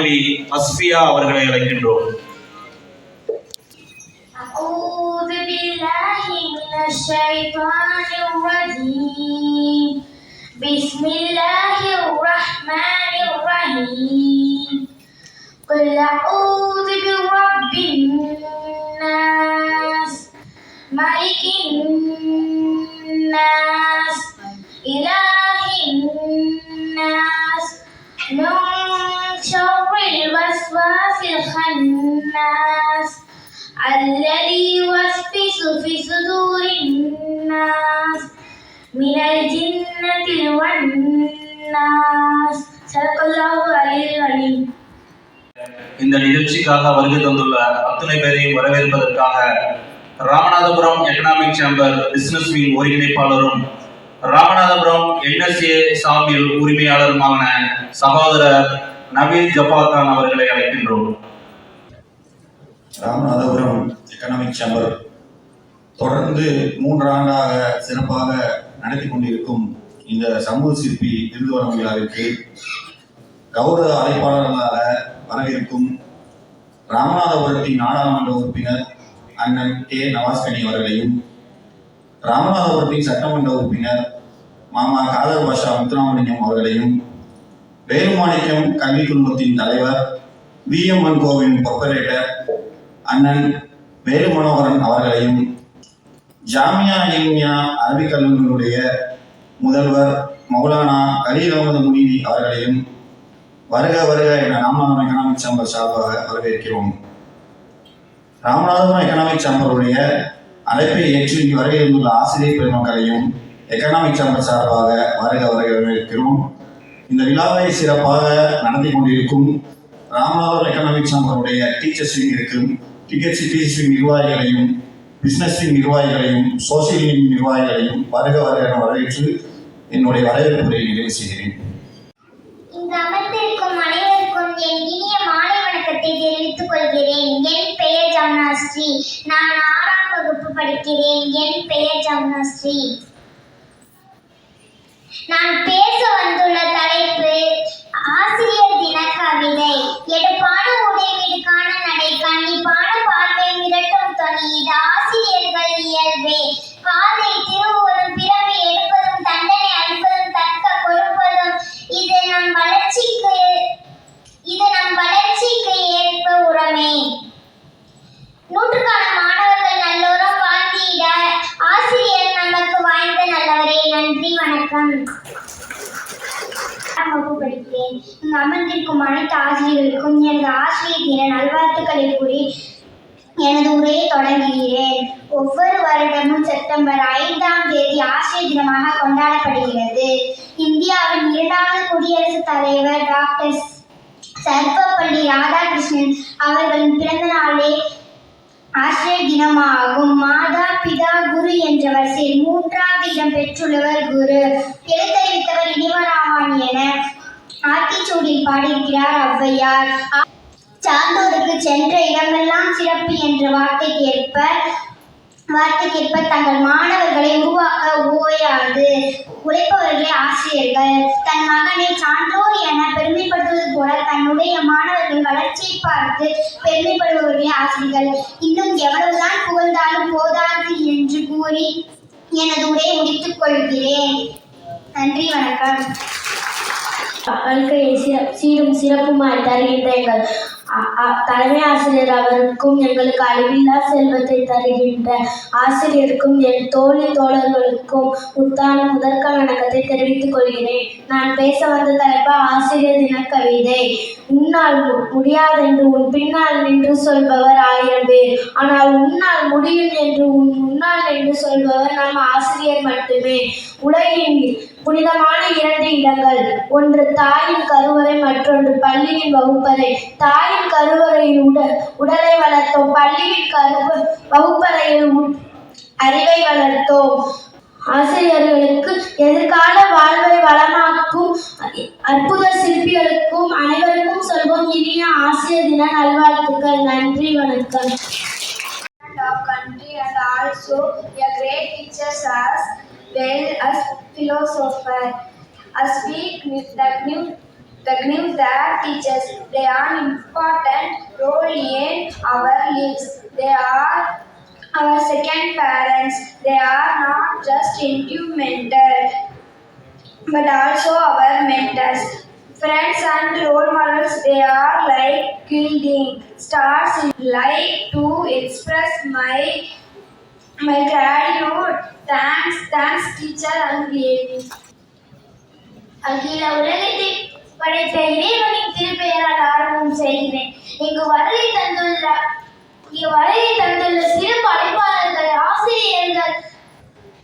மாணவி அஸ்பியா அவர்களை அழைக்கின்றோம். الذي يوسوس في صدور الناس من الجنة والناس صدق الله العلي العليم இந்த நிகழ்ச்சிக்காக வருகை தந்துள்ள அத்தனை பேரையும் வரவேற்பதற்காக Ramanathapuram economic chamber business wing ஒருங்கிணைப்பாளரும் ராமநாதபுரம் என்எஸ்ஏ சாமில் உரிமையாளருமான சகோதரர் நவீன் ஜஃபார் கான் அவர்களை அழைக்கின்றோம் ராமநாதபுரம் எக்கனாமிக் சேம்பர் தொடர்ந்து மூன்று ஆண்டாக சிறப்பாக நடத்தி கொண்டிருக்கும் இந்த சமூக சிற்பி விருது வழங்கும் விழாவிற்கு கௌரவ அழைப்பாளர்களாக வரவிருக்கும் ராமநாதபுரத்தின் நாடாளுமன்ற உறுப்பினர் அண்ணன் கே. நவாஸ்கனி அவர்களையும் ராமநாதபுரத்தின் சட்டமன்ற உறுப்பினர் மாமா காதர் பாஷா முத்துராமலிங்கம் அவர்களையும் வேலுமாணிக்கம் கல்வி குழுமத்தின் தலைவர் விஎம்என் கோவின் ப்ரொப்பரேட்டர் அண்ணன் வேலு மனோகரன் அவர்களையும் ஜாமியா இல்மியா அரபிக் கல்லூரியினுடைய முதல்வர் மௌலானா கலீல் அகமது முனீதி அவர்களையும் வருக வருக என ராமநாதபுரம் எக்கனாமிக் சேம்பர் சார்பாக வரவேற்கிறோம். ராமநாதபுரம் எக்கனாமிக் சேம்பருடைய அழைப்பை ஏற்று இங்கு வருகை இருந்துள்ள ஆசிரியர் பெருமக்களையும் எக்கனாமிக் சேம்பர் சார்பாக வருக வருக வரவேற்கிறோம் இந்த விழாவை சிறப்பாக நடத்தி கொண்டிருக்கும் ராமநாதபுரம் எக்கனாமிக் சேம்பருடைய டீச்சர்ஸ் இருக்கும் டிக்கெட் டீச்சர்ஸ் நிர்வாகிகளையும் பிசினஸ் நிர்வாகிகளையும் சோசியல் நிர்வாகிகளையும் வருக வருக வரவேற்று என்னுடைய வரவேற்புரை நிறைவு செய்கிறேன். இங்கு அமர்ந்திருக்கும் அனைவருக்கும் என் இனிய மாலை வணக்கத்தை தெரிவித்துக் கொள்கிறேன். என் பெயர் ஜமுனாஸ்ரீ நான் ஆறாம் வகுப்பு படிக்கிறேன். என் பெயர் ஜமுனாஸ்ரீ நான் பேச வந்துள்ள தலைப்பு ஆசிரியர் தின கவிதை எடுப்பான உடைவீடுக்கான நடை கண்டிப்பான பார்வை மிரட்டும் தொனி. இது ஆசிரியர்கள் இயல்பே. காதை திருவுவதும் பிறவை எடுப்பதும் தண்டனை அளிப்பதும் தக்க கொடுப்பதும் இது நம் வளர்ச்சிக்கு இது நம் வளர்ச்சிக்கு ஏற்ப உரமே நூற்றுக்கான மாணவர்கள் நல்லோரும் வாழ்ந்திட ஆசிரியர் நமக்கு வாய்ந்த நல்லவரே நன்றி வணக்கம் நான் வகுப்பு படிக்கிறேன் இங்கு அமர்ந்திருக்கும் அனைத்து ஆசிரியர்களுக்கும் எனது ஆசிரியர் தின நல்வாழ்த்துக்களை கூறி எனது உரையை தொடங்குகிறேன். ஒவ்வொரு வருடமும் செப்டம்பர் ஐந்தாம் தேதி ஆசிரியர் தினமாக கொண்டாடப்படுகிறது. இந்தியாவின் இரண்டாவது குடியரசுத் தலைவர் டாக்டர் சர்வப்பள்ளி ராதாகிருஷ்ணன் அவர்களின் பிறந்த நாளே ஆசிரியர் தினமாகும். மாதா பிதா குரு என்ற வரிசையில் மூன்றாவது இடம் பெற்றுள்ளவர் குரு. எழுத்தறிவித்தவர் இனிவராமான் என ஆத்திச்சூடியில் பாடியிருக்கிறார் ஔவையார். சார்ந்தோருக்கு சான்றோருக்கு சென்ற இடமெல்லாம் சிறப்பு என்ற வார்த்தைக்கேற்ப வார்த்தைக்கேற்ப தங்கள் மாணவர்களை உருவாக்க ஓயாது. உழைப்பவர்களே ஆசிரியர்கள். தன் மகனை சான்றோர் என பெருமைப்படுத்துவது போல தன்னுடைய மாணவர்கள் வளர்ச்சியை பார்த்து பெருமைப்படுபவர்களே ஆசிரியர்கள். இன்னும் எவ்வளவுதான் புகழ்ந்தாலும் போதாது என்று கூறி எனது உரையை முடித்துக் கொள்கிறேன். நன்றி வணக்கம். வாழ்க்கையை சீரும் சிறப்புமாய் தருகின்ற எங்கள் தலைமை ஆசிரியர் அவருக்கும் எங்களுக்கு அழிவில்லா செல்வத்தை தருகின்ற ஆசிரியருக்கும் என் தோழி தோழர்களுக்கும் முத்தான முதற்க வணக்கத்தை தெரிவித்துக் கொள்கிறேன். நான் பேச வந்த தலைப்பு ஆசிரியர் தின கவிதை உன்னால் மு- முடியாதென்று உன் பின்னால் நின்று சொல்பவர் ஆயிரம் பேர். ஆனால் உன்னால் முடியும் என்று உன் முன்னால் நின்று சொல்பவர் நம் ஆசிரியர் மட்டுமே. உலகின் புனிதமான இரண்டு இடங்கள். ஒன்று தாயின் கருவறை மற்றொன்று பள்ளியின் வகுப்பறை. தாயின் கருவறையில் உட உடலை வளர்த்தோம். பள்ளியின் கருவ வகுப்பறையில் அறிவை வளர்த்தோம். ஆசிரியர்களுக்கு எதிர்கால வாழ்வை வளமாக்கும் அற்புத சிற்பிகளுக்கும் அனைவருக்கும் சொல்வோம். இனிய ஆசிரியர் தின நல்வாழ்த்துக்கள். நன்றி வணக்கம். Our country and also a great teacher as well as philosopher. As we the new the new that teachers they are important role in our lives. They are our second parents. They are not just instrumental but also our mentors. Friends and role models, they are like guiding stars. Like to express my my gratitude. Thanks, thanks, teacher and baby. அகில உலகத்தை படைத்த இறைவனின் திருப்பெயரால் ஆரம்பம் செய்கிறேன் இங்கு வருகை தந்துள்ள இங்கு வருகை தந்துள்ள சிறப்பு அழைப்பாளர்கள் ஆசிரியர்கள்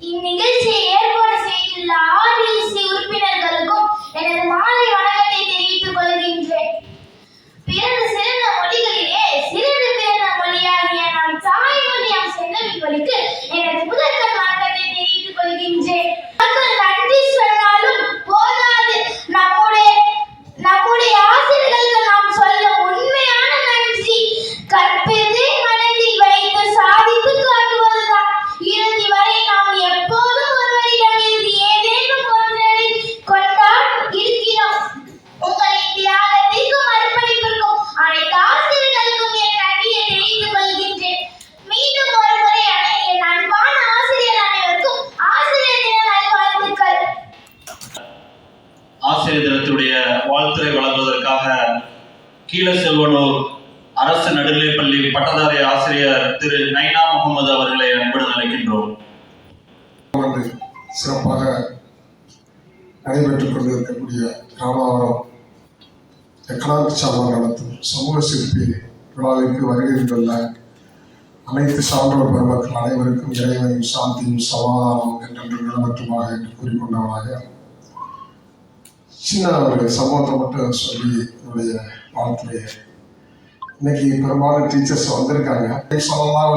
இந்நிகழ்ச்சியை ஏற்பாடு செய்துள்ள ஆர்டிசி உறுப்பினர்களுக்கும் எனது மாலை வணக்கத்தை தெரிவித்துக் கொள்கின்றேன் பிறந்த சிறு செந்தமிழ் எக்கனாமிக் சார்பாக நடத்தும். சமூக சிற்பி விழாவிற்கு வருகின்றுள்ள அனைத்து சான்றோர் பெருமக்கள் அனைவருக்கும் இறைவனையும் சாந்தியும் சமாதானம் என்றென்று நிலவற்றுமாக என்று கூறிக்கொண்டவனாக. சின்ன ஒரு சம்பவத்தை மட்டும் சொல்லி என்னுடைய வாழ்த்துறையை இன்னைக்கு பெரும்பாலும் டீச்சர்ஸ் வந்திருக்காங்க. சொல்லலாம்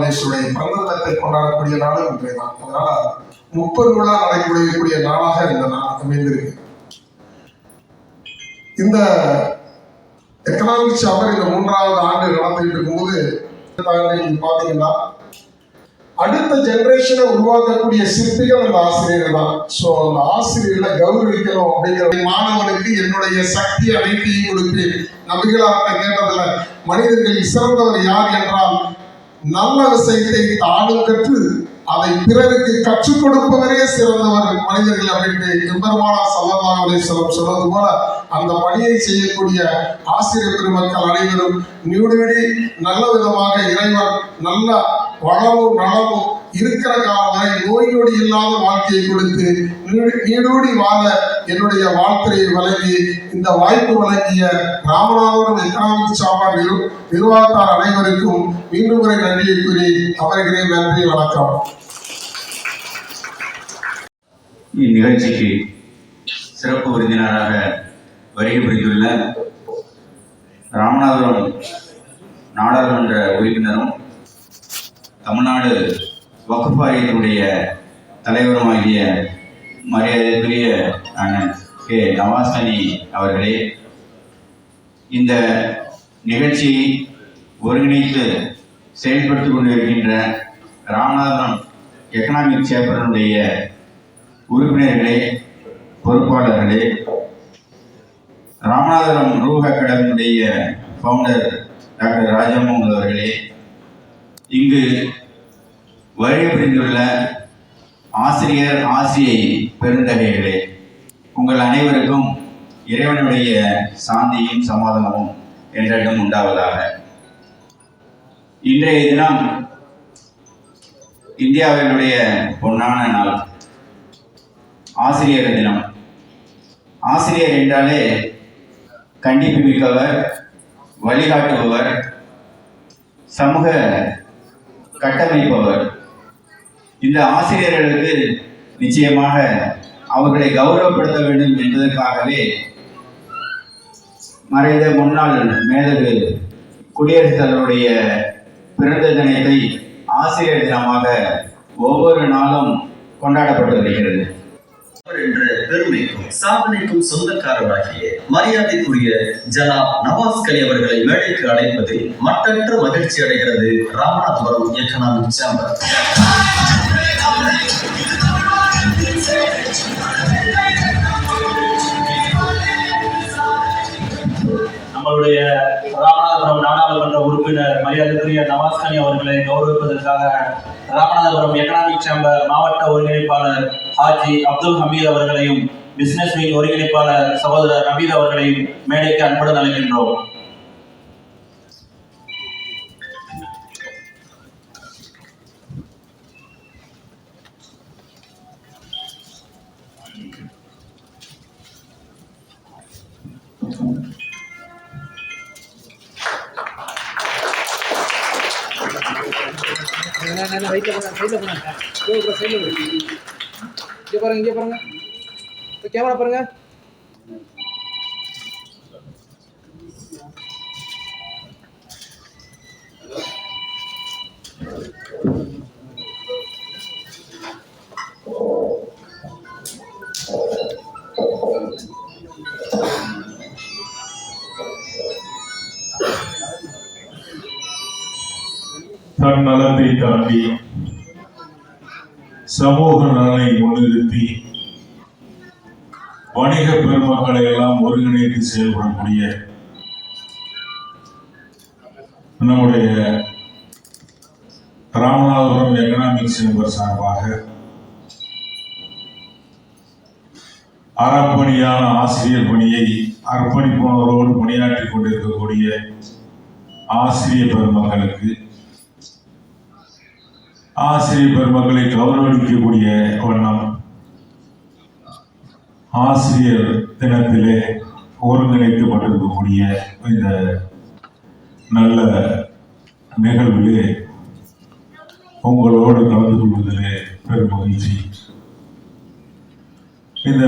பிறந்த தினத்தை கொண்டாடக்கூடிய நாடு இன்றைய நாள். அதனால முப்பது விழா நடைபெறக்கூடிய நாளாக இந்த நாள் அமைந்திருக்கு. இந்த எக்கனாமிக் சாம்பர் இந்த மூன்றாவது ஆண்டு நடந்துகிட்டு இருக்கும்போது நீங்க பாத்தீங்கன்னா அடுத்த ஜென்ரேஷனை உருவாக்கக்கூடிய சிற்பிகள் அந்த ஆசிரியர் தான். ஸோ அந்த ஆசிரியர்களை கௌரவிக்கணும் அப்படிங்கிற மாணவனுக்கு என்னுடைய சக்தி அனைத்தையும் கொடுத்து நபிகளார்ட்ட கேட்டதுல மனிதர்களில் சிறந்தவர் யார் என்றால் நல்ல விஷயத்தை தானும் கற்று அதை பிறருக்கு கற்றுக் கொடுப்பவரே சிறந்தவர் மனிதர்கள் அப்படின்ட்டு எம்பெருமானா சல்லல்லாஹு அலைஹி வஸல்லம் சொன்னது போல அந்த பணியை செய்யக்கூடிய ஆசிரியர் பெருமக்கள் அனைவரும் நியூடேடி நல்ல விதமாக இறைவன் நல்ல வளமும் நலமும் இருக்கிற காலம் வரை நோய் நொடி இல்லாத வாழ்க்கையை கொடுத்து நீடு- வாழ என்னுடைய வாழ்க்கையை வழங்கி இந்த வாய்ப்பு வழங்கிய ராமநாதபுரம் எக்கனாமிக் சாம்பார் நிர்வாகத்தார் அனைவருக்கும் மீண்டும் முறை நன்றியை கூறி அவர்களின் நன்றி வணக்கம். இந்நிகழ்ச்சிக்கு சிறப்பு விருந்தினராக வருகை புரிந்துள்ள ராமநாதபுரம் நாடாளுமன்ற உறுப்பினரும் தமிழ்நாடு வக்ஃப் வாரியத்தினுடைய தலைவருமாகிய மரியாதைக்குரிய அண்ணன் கே நவாஸ்கனி அவர்களே இந்த நிகழ்ச்சியை ஒருங்கிணைத்து செயல்படுத்திக் கொண்டிருக்கின்ற ராமநாதபுரம் எக்கனாமிக் சேப்பரனுடைய உறுப்பினர்களே பொறுப்பாளர்களே ராமநாதபுரம் ரூஹ் அகாடமியுடைய ஃபவுண்டர் டாக்டர் ராஜமோகன் அவர்களே இங்கு வருகை புரிந்துள்ள ஆசிரியர் ஆசிரியை பெருந்தகைகளே உங்கள் அனைவருக்கும் இறைவனுடைய சாந்தியும் சமாதானமும் என்றிடம் உண்டாவதாக. இன்றைய தினம் இந்தியாவினுடைய பொன்னான நாள் ஆசிரியர் தினம். ஆசிரியர் என்றாலே கண்டிப்பு மிக்கவர் வழிகாட்டுபவர் சமூக கட்டமைப்பவர். இந்த ஆசிரியர்களுக்கு நிச்சயமாக அவர்களை கௌரவப்படுத்த வேண்டும் என்பதற்காகவே மறைந்த முன்னாள் மேதகு குடியரசுத் தலைவருடைய பிறந்த தினத்தை ஆசிரியர் தினமாக ஒவ்வொரு நாளும் கொண்டாடப்பட்டு வருகிறது. என்ற பெருமைக்கும் சாதனைக்கும் சொந்தக்காரராகிய மரியாதைக்குரிய ஜனாப் நவாஸ் கலி அவர்களை மேடைக்கு அழைப்பதில் மட்டற்ற மகிழ்ச்சி அடைகிறது ராமநாதபுரம் எக்கனாமிக் சேம்பர் உறுப்பினர் மரியாதைக்குரிய நவாஸ்கனி அவர்களை கௌரவிப்பதற்காக ராமநாதபுரம் எக்கனாமிக் சேம்பர் மாவட்ட ஒருங்கிணைப்பாளர் ஹாஜி அப்துல் ஹமீத் அவர்களையும் பிசினஸ் விங் ஒருங்கிணைப்பாளர் சகோதரர் நபீத் அவர்களையும் மேடைக்கு அன்புடன் அழைக்கின்றோம். இங்கே பாருங்க இங்கே பாருங்க கேமரா பாருங்க நலத்தை தாண்டி சமூக நலனை முன்னிறுத்தி வணிக பெருமக்களை எல்லாம் ஒருங்கிணைத்து செயல்படக்கூடிய நம்முடைய ராமநாதபுரம் எக்கனாமிக் சேம்பர் சார்பாக அறப்பணியான ஆசிரியர் பணியை அர்ப்பணிப்பாளரோடு பணியாற்றிக் கொண்டிருக்கக்கூடிய ஆசிரியர் பெருமக்களுக்கு ஆசிரியர் பெருமக்களை கௌரவிக்கக்கூடிய வண்ணம் ஆசிரியர் தினத்திலே ஒருங்கிணைக்கப்பட்டிருக்கக்கூடிய இந்த நல்ல நிகழ்விலே உங்களோடு கலந்து கொள்வதிலே பெரும் மகிழ்ச்சி. இந்த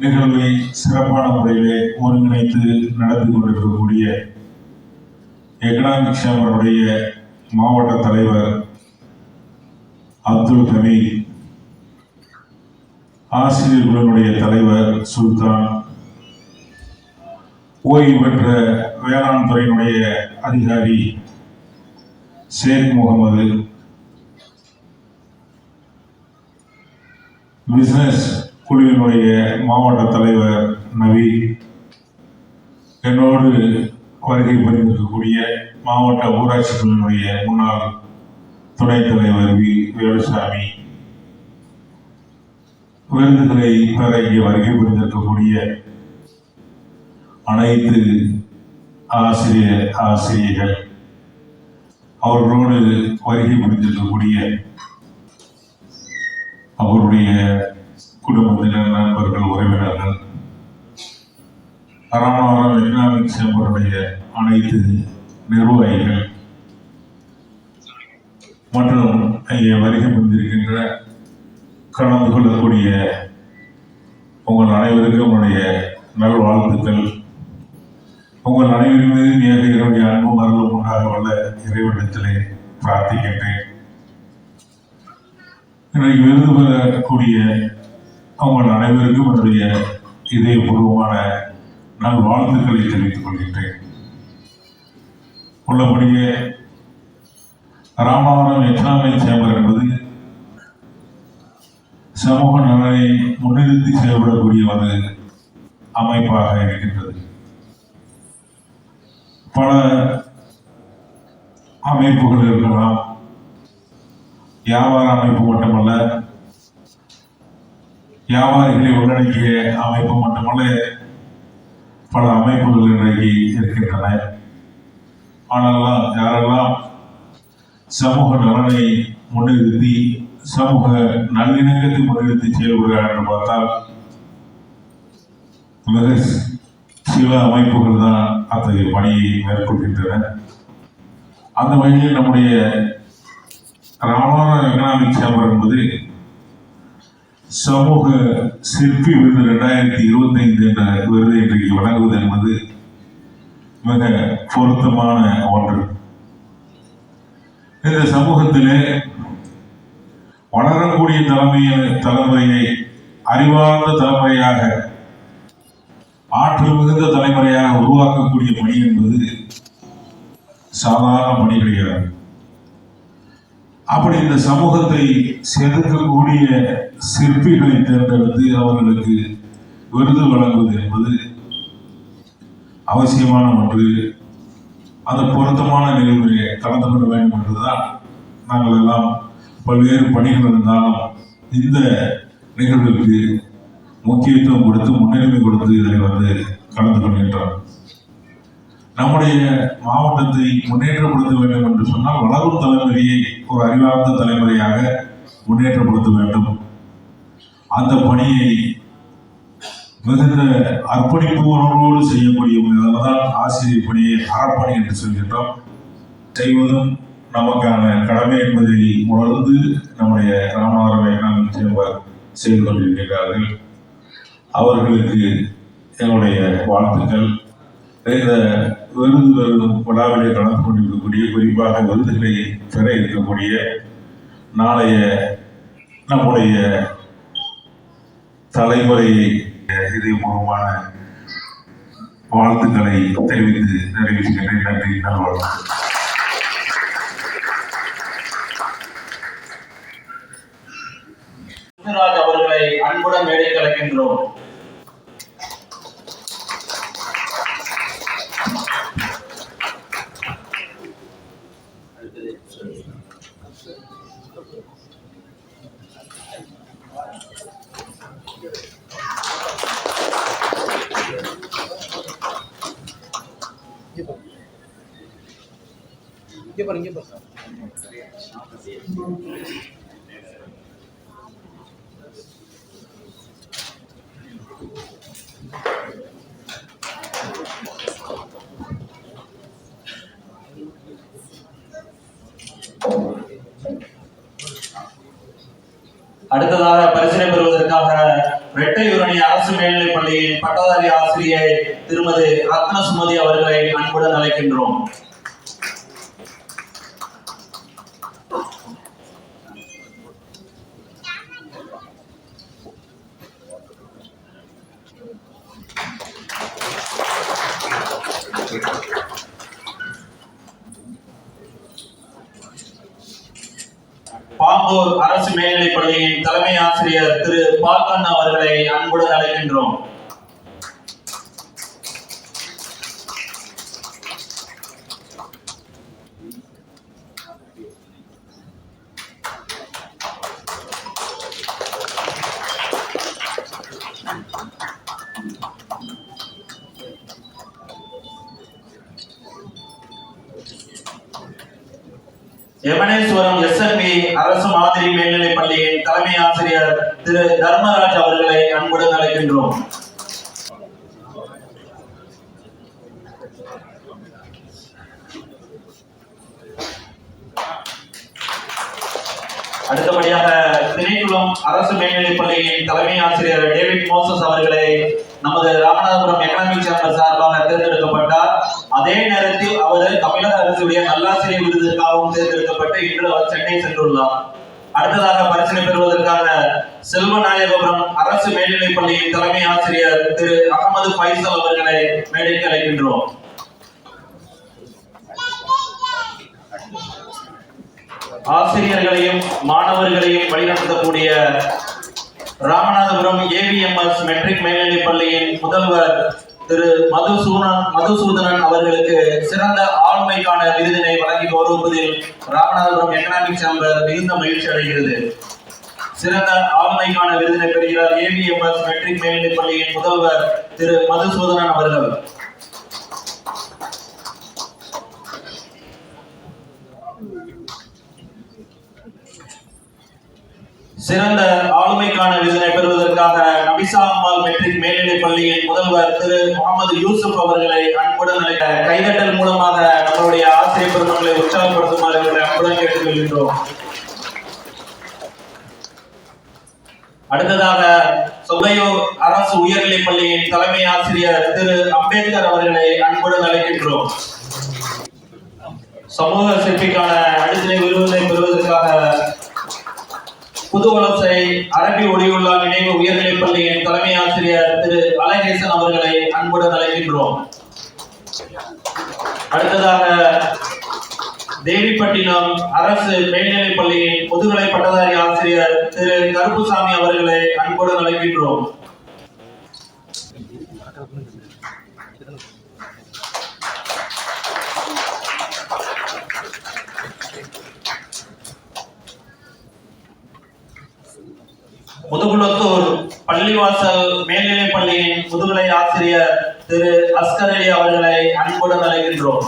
நிகழ்வை சிறப்பான முறையிலே ஒருங்கிணைத்து நடத்தி கொண்டிருக்கக்கூடிய எக்கனாமிக் சேம்பருடைய மாவட்ட தலைவர் அப்துல் ஹமீத் குழுவுடைய தலைவர் சுல்தான். ஓய்வு பெற்ற வேளாண் துறையினுடைய அதிகாரி ஷேக் முகமது. பிசினஸ் குழுவினுடைய மாவட்ட தலைவர் நவி என்னோடு வருகை புரிந்திருக்கக்கூடிய மாவட்ட ஊராட்சி குழுவினுடைய முன்னாள் துணைத் தலைவர் வி வேலுசாமி. விருதுகளை பெற இங்கே வருகை புரிந்திருக்கக்கூடிய அனைத்து ஆசிரியர் ஆசிரியர்கள் அவர்களோடு வருகை புரிந்திருக்கக்கூடிய அவருடைய குடும்பத்தினர் நண்பர்கள் உறவினர்கள் ராமநாதபுரம் எக்கனாமிக் சேம்பருடைய அனைத்து நிர்வாகிகள் மற்றும் இங்கே வருகை புரிந்திருக்கின்ற கலந்து கொள்ளக்கூடிய உங்கள் அனைவருக்கும் என்னுடைய நல்வாழ்த்துக்கள். உங்கள் அனைவரின் மீது நேர என்னுடைய அன்பும் அருளும் உண்டாக உள்ள இறைவனிடத்திலே பிரார்த்திக்கின்றேன். இன்றைக்கு விருது பெறக்கூடிய உங்கள் அனைவருக்கும் என்னுடைய இதயபூர்வமான நல்வாழ்த்துக்களை தெரிவித்துக் கொள்கின்றேன். உள்ளபடியே ராமாவரம் எக்கனாமிக் சேம்பர் என்பது சமூக நலனை முன்னிறுத்தி செயல்படக்கூடிய ஒரு அமைப்பாக இருக்கின்றது. பல அமைப்புகள் இருக்கலாம். வியாபார அமைப்பு மட்டுமல்ல வியாபாரிகளை உள்ளடக்கிய அமைப்பு மட்டுமல்ல பல அமைப்புகள் இன்றைக்கு இருக்கின்றன. ஆனால் யாரெல்லாம் சமூக நலனை முன்னிறுத்தி சமூக நல்லிணக்கத்தை முன்னிறுத்தி செயல்படுகிறார் என்று பார்த்தால் மிக சில அமைப்புகள் தான் அத்தகைய பணியை மேற்கொள்கின்றன. அந்த வகையில் நம்முடைய ராமநாதபுரம் எக்கனாமிக் சேம்பர் என்பது சமூக சிற்பி விருது ரெண்டாயிரத்தி இருபத்தைந்து என்ற விருதை இன்றைக்கு வழங்குவது என்பது மிக பொருத்தமான ஒன்று. இந்த சமூகத்திலே வளரக்கூடிய தலைமையை தலைமுறையை அறிவார்ந்த தலைமுறையாக ஆற்றல் மிகுந்த தலைமுறையாக உருவாக்கக்கூடிய பணி என்பது சாதாரண பணி கிடையாது. அப்படி இந்த சமூகத்தை செதுக்கக்கூடிய சிற்பிகளை தேர்ந்தெடுத்து அவர்களுக்கு விருது வழங்குவது என்பது அவசியமான ஒன்று. அந்த பொருத்தமான நிகழ்விலே கலந்து கொள்ள வேண்டும் என்றுதான் நாங்கள் எல்லாம் பல்வேறு பணிகள் இருந்தாலும் இந்த நிகழ்வுக்கு முக்கியத்துவம் கொடுத்து முன்னுரிமை கொடுத்து இதில் வந்து கலந்து கொள்கின்றோம். நம்முடைய மாவட்டத்தை முன்னேற்றப்படுத்த வேண்டும் என்று சொன்னால் வளரும் தலைமுறையை ஒரு அறிவார்ந்த தலைமுறையாக முன்னேற்றப்படுத்த வேண்டும். அந்த பணியை மிகுந்த அர்ப்பணிப்பு உணர்வோடு செய்யக்கூடிய தான் ஆசிரியர் பணியை அறப்பணி என்று சொல்கின்றோம். செய்வதும் நமக்கான கடமை என்பதை உணர்ந்து நம்முடைய ராமநாதபுரம் எக்கனாமிக் சேம்பர் செய்து கொண்டிருக்கிறார்கள். அவர்களுக்கு என்னுடைய வாழ்த்துக்கள். இந்த விருது பெறும் விழாவிலே கலந்து கொண்டிருக்கக்கூடிய குறிப்பாக விருதுகளை பெற இருக்கக்கூடிய நாளைய நம்முடைய தலைமுறையை இதயபூர்வமான வாழ்த்துக்களை தெரிவித்து நிறைவேற்றுகிறேன் நன்றி நல்வாழ்த்து அவர்களை அன்புடன் மேடை அழைக்கின்றோம் இங்கே பாரு இங்கே பாரு அடுத்ததாக பரிசீலனை பெறுவதற்காக ரெட்டையூரணி அரசு கல்லூரியின் பட்டதாரி ஆசிரியை திருமதி ரத்ன சுமதி அவர்களை அன்புடன் அழைக்கின்றோம். பாம்பூர் அரசு மேல்நிலைப் பள்ளியின் தலைமை ஆசிரியர் திரு பால்கண்ணா அவர்களை அன்புடன் அழைக்கின்றோம். எமனேஸ்வரம் எஸ்என்பி அரசு மாதிரி மேல்நிலைப் பள்ளியின் தலைமை ஆசிரியர் திரு தர்மராஜ் அவர்களை அன்புடன் அழைக்கின்றோம். அடுத்தபடியாக திணைக்குளம் அரசு மேல்நிலைப் பள்ளியின் தலைமை ஆசிரியர் டேவிட் மோசஸ் அவர்களை நமது ராமநாதபுரம் எக்கனாமிக் சேம்பர் சார் தேர்ந்தெடுக்கப்பட்டு இன்று அவர் சென்னை சென்றுள்ளார். அடுத்ததாக பரிசனை பெறுவதற்காக செல்வநாயகபுரம் அரசு மேல்நிலைப் பள்ளியின் தலைமை ஆசிரியர் திரு அகமது பைசல் அவர்களை மேடைக்கு அழைக்கின்றோம். ஆசிரியர்களையும் மாணவர்களையும் வழிநடத்தக்கூடிய ராமநாதபுரம் ஏவிஎம்எஸ் மெட்ரிக் மேல்நிலைப் பள்ளியின் முதல்வர் திரு மதுசூனன் மதுசூதனன் அவர்களுக்கு சிறந்த ஆளுமைக்கான விருதினை வழங்கி கௌரவிப்பதில் ராமநாதபுரம் எக்கனாமிக் சேம்பர் மிகுந்த மகிழ்ச்சி அடைகிறது. சிறந்த ஆளுமைக்கான விருதினை பெறுகிறார் ஏபிஎம்எஸ் மெட்ரிக் மேல்நிலைப் பள்ளியின் முதல்வர் திரு மதுசூதனன் அவர்கள். சிறந்த ஆளுமைக்கான விருதினை பெறுவதற்காக நபிசா அம்மாள் மெட்ரிக் மேல்நிலைப் பள்ளியின் முதல்வர் திரு முகமது யூசுப் அவர்களை அன்புடன் அழைக்க கைதட்டல் மூலமாக நம்மளுடைய ஆசிரியர் பெருமக்களை உற்சாகப்படுத்துமாறு அன்புடன் கேட்டுக்கொள்கின்றோம். அடுத்ததாக சொகையூர் அரசு உயர்நிலைப் பள்ளியின் தலைமை ஆசிரியர் திரு அம்பேத்கர் அவர்களை அன்புடன் அழைக்கின்றோம். சமூக சிற்பிக்கான அடுத்த விருதினை பெறுவதற்காக புதுவலசை அரபி ஒளியுள்ளா நினைவு உயர்நிலைப் பள்ளியின் தலைமை ஆசிரியர் திரு அலகேசன் அவர்களை அன்புடன் அழைக்கின்றோம். அடுத்ததாக தேவிப்பட்டினம் அரசு மேல்நிலைப் பள்ளியின் பொதுகலை பட்டதாரி ஆசிரியர் திரு கருப்புசாமி அவர்களை அன்புடன் அழைக்கின்றோம். முதுகுளத்தூர் பள்ளிவாசல் மேல்நிலை பள்ளியின் முதுகலை ஆசிரியர் திரு அஸ்கர் அலி அவர்களை அன்புடன் அழைக்கின்றோம்.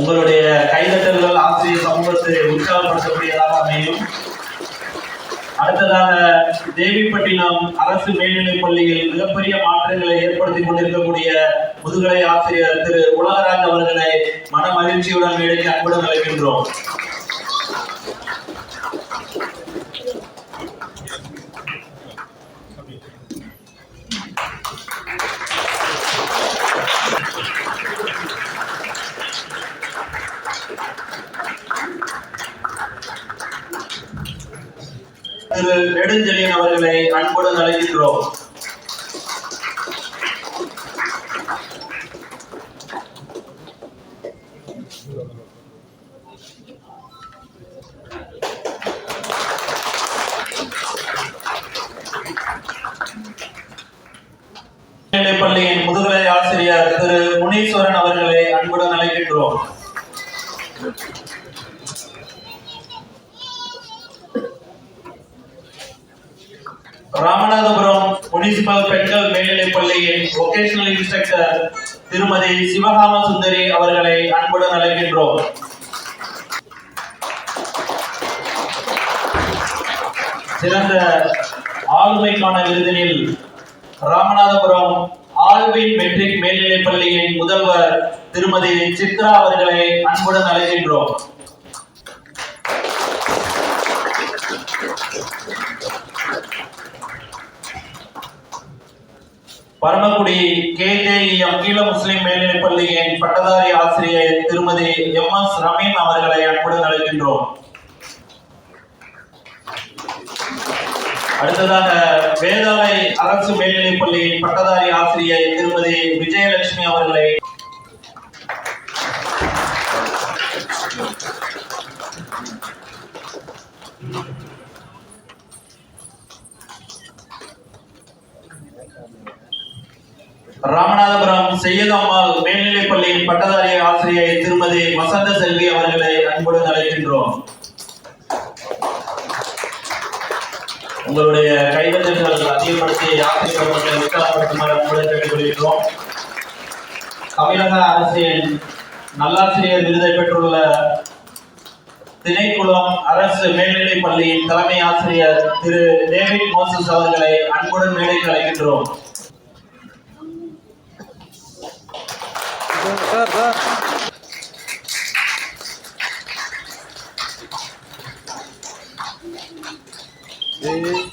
உங்களுடைய கைதட்டல்கள் ஆசிரியர் சமூகத்தை உற்சாகப்படுத்தக்கூடியதாக அமையும். அடுத்ததாக தேவிப்பட்டினம் அரசு மேல்நிலைப் பள்ளியில் மிகப்பெரிய மாற்றங்களை ஏற்படுத்தி கொண்டிருக்கக்கூடிய முதுகலை ஆசிரியர் திரு உலகராஜ் அவர்களை மன மகிழ்ச்சியுடன் மேடைக்கு அன்புடன் அழைக்கின்றோம். திரு நெடுஞ்செழியன் அவர்களை அன்புடன் அழைக்கின்றோம் மேல்நிலைப் பள்ளியின் முதுகலை ஆசிரியர் திரு முனீஸ்வரன் அவர்களை அன்புடன் அழைக்கின்றோம் ராமநாதபுரம் முனிசிபல் பெண்கள் மேல்நிலைப் பள்ளியின் வொகேஷனல் இன்ஸ்ட்ரக்டர் திருமதி சிவகாம சுந்தரி அவர்களை அன்புடன் அழைக்கின்றோம் சிறந்த ஆளுமைக்கான விருதினில் ராமநாதபுரம் ஆல்வின் மெட்ரிக் மேல்நிலைப் பள்ளியின் முதல்வர் திருமதி சித்ரா அவர்களை அன்புடன் அழைக்கின்றோம். பரமக்குடி கேஜேஇஎம் கீழ முஸ்லிம் மேல்நிலைப் பள்ளியின் பட்டதாரி ஆசிரியர் திருமதி எம் எஸ் ரமீன் அவர்களை அன்புடன் அழைக்கின்றோம். அடுத்ததாக வேதாளை அரசு மேல்நிலைப் பள்ளியின் பட்டதாரி ஆசிரியர் திருமதி விஜயலட்சுமி அவர்களை ராமநாதபுரம் செய்யதம்மாள் மேல்நிலைப் பள்ளியின் பட்டதாரி ஆசிரியை திருமதி வசந்த செல்வி அவர்களை அன்புடன் அழைக்கின்றோம். உங்களுடைய கைதட்டல்கள் அதிகப்படுத்தி ஆசிரியர் பெருமக்களை உற்சாகப்படுத்துமாறு அன்புடன் கேட்டுக்கொள்கிறோம் தமிழக அரசின் நல்லாசிரியர் விருதை பெற்றுள்ள திணைக்குளம் அரசு மேல்நிலைப் பள்ளியின் தலைமை ஆசிரியர் திரு டேவிட் மோசஸ் அவர்களை அன்புடன் மேடைக்கு அழைக்கின்றோம். சார் சார் ஏய்